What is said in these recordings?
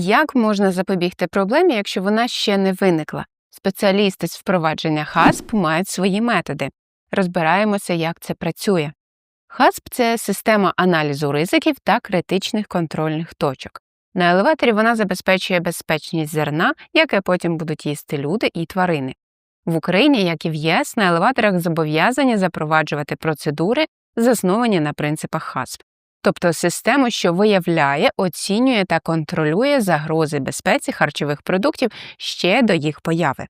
Як можна запобігти проблемі, якщо вона ще не виникла? Спеціалісти з впровадження ХАСП мають свої методи. Розбираємося, як це працює. ХАСП це система аналізу ризиків та критичних контрольних точок. На елеваторі вона забезпечує безпечність зерна, яке потім будуть їсти люди і тварини. В Україні, як і в ЄС, на елеваторах зобов'язані запроваджувати процедури, засновані на принципах ХАСП, тобто систему, що виявляє, оцінює та контролює загрози безпеці харчових продуктів ще до їх появи.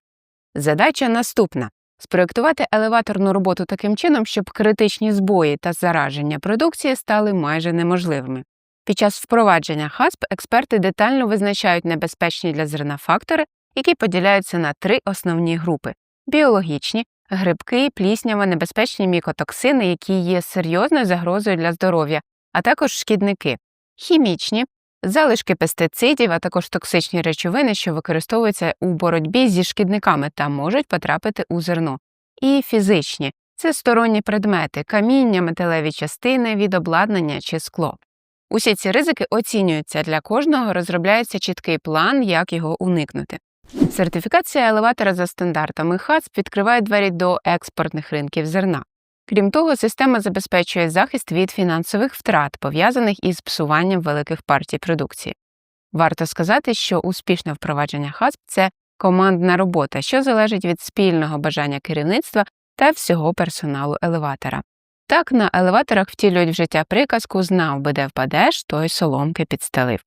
Задача наступна спроєктувати елеваторну роботу таким чином, щоб критичні збої та зараження продукції стали майже неможливими. Під час впровадження ХАСП експерти детально визначають небезпечні для зерна фактори, які поділяються на три основні групи біологічні, грибки, пліснява, небезпечні мікотоксини, які є серйозною загрозою для здоров'я, а також шкідники, хімічні, залишки пестицидів, а також токсичні речовини, що використовуються у боротьбі зі шкідниками та можуть потрапити у зерно, і фізичні це сторонні предмети, каміння, металеві частини від обладнання чи скло. Усі ці ризики оцінюються для кожного, розробляється чіткий план, як його уникнути. Сертифікація елеватора за стандартами ХАЦП відкриває двері до експортних ринків зерна. Крім того, система забезпечує захист від фінансових втрат, пов'язаних із псуванням великих партій продукції. Варто сказати, що успішне впровадження ХАЦП це командна робота, що залежить від спільного бажання керівництва та всього персоналу елеватора. Так на елеваторах втілюють в життя приказку знав би, де впадеш, той соломки підстелив.